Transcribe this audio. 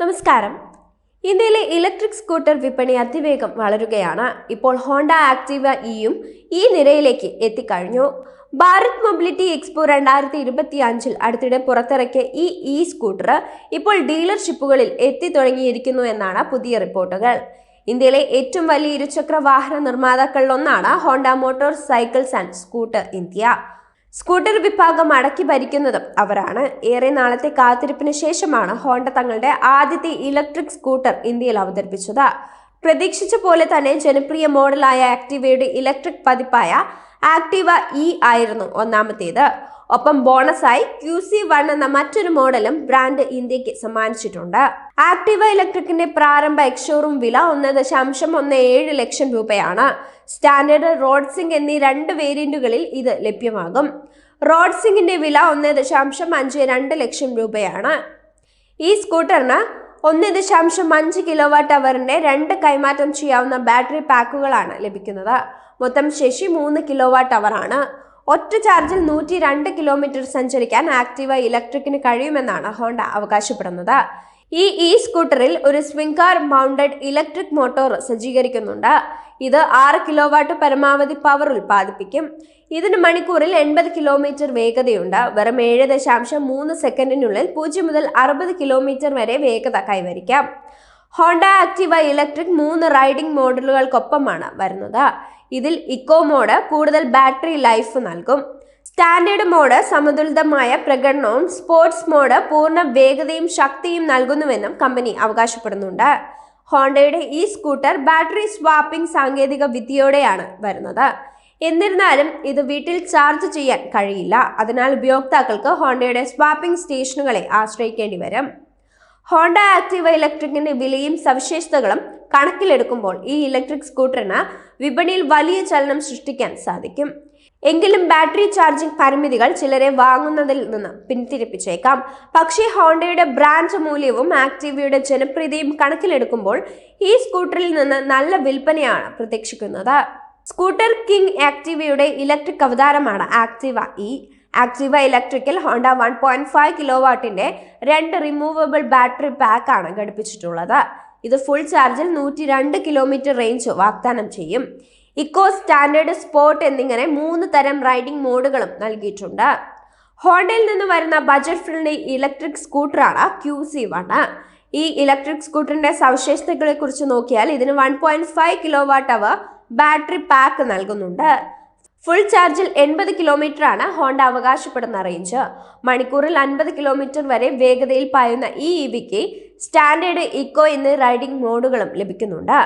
നമസ്കാരം. ഇന്ത്യയിലെ electric scooter വിപണി അതിവേഗം വളരുകയാണ്. ഇപ്പോൾ ഹോണ്ട ആക്റ്റീവ ഇയും ഈ നിരയിലേക്ക് എത്തിക്കഴിഞ്ഞു. ഭാരത് മൊബിലിറ്റി എക്സ്പോ രണ്ടായിരത്തി ഇരുപത്തി അഞ്ചിൽ അടുത്തിടെ പുറത്തിറക്കിയ ഈ ഇ സ്കൂട്ടർ ഇപ്പോൾ ഡീലർഷിപ്പുകളിൽ എത്തി തുടങ്ങിയിരിക്കുന്നു എന്നാണ് പുതിയ റിപ്പോർട്ടുകൾ. ഇന്ത്യയിലെ ഏറ്റവും വലിയ ഇരുചക്ര വാഹന നിർമ്മാതാക്കളിലൊന്നാണ് Honda motorcycles and scooter India. Scooter വിഭാഗം അടക്കി ഭരിക്കുന്നതും അവരാണ്. ഏറെ നാളത്തെ കാത്തിരിപ്പിന് ശേഷമാണ് ഹോണ്ട തങ്ങളുടെ ആദ്യത്തെ ഇലക്ട്രിക് സ്കൂട്ടർ ഇന്ത്യയിൽ അവതരിപ്പിച്ചത്. പ്രതീക്ഷിച്ച പോലെ തന്നെ ജനപ്രിയ മോഡലായ ആക്ടിവയുടെ ഇലക്ട്രിക് പതിപ്പായ ആക്ടിവ ഇ ആയിരുന്നു ഒന്നാമത്തേത്. ഒപ്പം ബോണസായി ക്യു സി വൺ എന്ന മറ്റൊരു മോഡലും ബ്രാൻഡ് ഇന്ത്യയ്ക്ക് സമ്മാനിച്ചിട്ടുണ്ട്. ആക്ടിവ ഇലക്ട്രിക്കിന്റെ പ്രാരംഭ എക്സ്ഷോറൂം വില ഒന്ന് ദശാംശം ഒന്ന് ഏഴ് ലക്ഷം രൂപയാണ്. സ്റ്റാൻഡേർഡ് റോഡ് സിംഗ് എന്നീ രണ്ട് വേരിയന്റുകളിൽ ഇത് ലഭ്യമാകും. റോഡ് സിംഗിന്റെ വില ഒന്ന് ദശാംശം അഞ്ച് രണ്ട് ലക്ഷം രൂപയാണ്. ഈ സ്കൂട്ടറിന് ഒന്ന് ദശാംശം അഞ്ച് കിലോ വാട്ട് അവറിന്റെ രണ്ട് കൈമാറ്റം ചെയ്യാവുന്ന ബാറ്ററി പാക്കുകളാണ് ലഭിക്കുന്നത്. മൊത്തം ശേഷി മൂന്ന് കിലോ വാട്ട് അവറാണ്. ഒറ്റ ചാർജിൽ നൂറ്റി രണ്ട് കിലോമീറ്റർ സഞ്ചരിക്കാൻ ആക്റ്റീവ ഇലക്ട്രിക്കിന് കഴിയുമെന്നാണ് ഹോണ്ട അവകാശപ്പെടുന്നത്. ഈ ഇ സ്കൂട്ടറിൽ ഒരു swing car mounted electric motor സജ്ജീകരിക്കുന്നുണ്ട്. ഇത് ആറ് കിലോ വാട്ട് പരമാവധി പവർ ഉൽപ്പാദിപ്പിക്കും. ഇതിന് മണിക്കൂറിൽ എൺപത് കിലോമീറ്റർ വേഗതയുണ്ട്. വെറും ഏഴ് ദശാംശം മൂന്ന് സെക്കൻഡിനുള്ളിൽ പൂജ്യം മുതൽ അറുപത് കിലോമീറ്റർ വരെ വേഗത കൈവരിക്കാം. ഹോണ്ട ആക്റ്റീവ ഇലക്ട്രിക് മൂന്ന് റൈഡിംഗ് മോഡലുകൾക്കൊപ്പമാണ് വരുന്നത്. ഇതിൽ ഇക്കോ മോഡ് കൂടുതൽ ബാറ്ററി ലൈഫ് നൽകും. സ്റ്റാൻഡേർഡ് മോഡ് സമതുലിതമായ പ്രകടനവും സ്പോർട്സ് മോഡ് പൂർണ വേഗതയും ശക്തിയും നൽകുന്നുവെന്നും കമ്പനി അവകാശപ്പെടുന്നുണ്ട്. ഹോണ്ടയുടെ ഈ സ്കൂട്ടർ ബാറ്ററി സ്വാപ്പിംഗ് സാങ്കേതിക വിദ്യയോടെയാണ് വരുന്നത്. എന്നിരുന്നാലും ഇത് വീട്ടിൽ ചാർജ് ചെയ്യാൻ കഴിയില്ല. അതിനാൽ ഉപയോക്താക്കൾക്ക് ഹോണ്ടയുടെ സ്വാപ്പിംഗ് സ്റ്റേഷനുകളെ ആശ്രയിക്കേണ്ടി വരും. ഹോണ്ട ആക്റ്റീവ ഇലക്ട്രിക്കിന്റെ വിലയും സവിശേഷതകളും കണക്കിലെടുക്കുമ്പോൾ ഈ ഇലക്ട്രിക് സ്കൂട്ടറിന് വിപണിയിൽ വലിയ ചലനം സൃഷ്ടിക്കാൻ സാധിക്കും. എങ്കിലും ബാറ്ററി ചാർജിംഗ് പരിമിതികൾ ചിലരെ വാങ്ങുന്നതിൽ നിന്ന് പിന്തിരിപ്പിച്ചേക്കാം. പക്ഷേ ഹോണ്ടയുടെ ബ്രാൻഡ് മൂല്യവും ആക്റ്റീവയുടെ ജനപ്രീതിയും കണക്കിലെടുക്കുമ്പോൾ ഈ സ്കൂട്ടറിൽ നിന്ന് നല്ല വിൽപ്പനയാണ് പ്രതീക്ഷിക്കുന്നത്. സ്കൂട്ടർ കിങ് ആക്റ്റീവയുടെ ഇലക്ട്രിക് അവതാരമാണ് Activa E. Activa electrical Honda one point five kilo വാട്ടിന്റെ രണ്ട് റിമൂവബിൾ ബാറ്ററി പാക്ക് ആണ് ഘടിപ്പിച്ചിട്ടുള്ളത്. ഇത് ഫുൾ ചാർജിൽ നൂറ്റി രണ്ട് കിലോമീറ്റർ റേഞ്ച് വാഗ്ദാനം ചെയ്യും. ഇക്കോ സ്റ്റാൻഡേർഡ് സ്പോർട്ട് എന്നിങ്ങനെ മൂന്ന് തരം റൈഡിംഗ് മോഡുകളും നൽകിയിട്ടുണ്ട്. ഹോണ്ടയിൽ നിന്ന് വരുന്ന ബജറ്റ് ഫ്രണ്ട്ലി ഇലക്ട്രിക് സ്കൂട്ടറാണ് ക്യൂ സി വൺ ഈ ഇലക്ട്രിക് സ്കൂട്ടറിന്റെ സവിശേഷതകളെ കുറിച്ച് നോക്കിയാൽ ഇതിന് one point five kilo watt hour battery pack നൽകുന്നുണ്ട്. ഫുൾ ചാർജിൽ എൺപത് കിലോമീറ്റർ ആണ് ഹോണ്ട അവകാശപ്പെടുന്ന റേഞ്ച് മണിക്കൂറിൽ അൻപത് കിലോമീറ്റർ വരെ വേഗതയിൽ പായുന്ന ഈ ഇവിക്ക് സ്റ്റാൻഡേർഡ് ഇക്കോ എന്നീ റൈഡിംഗ് മോഡുകളും ലഭിക്കുന്നുണ്ട്.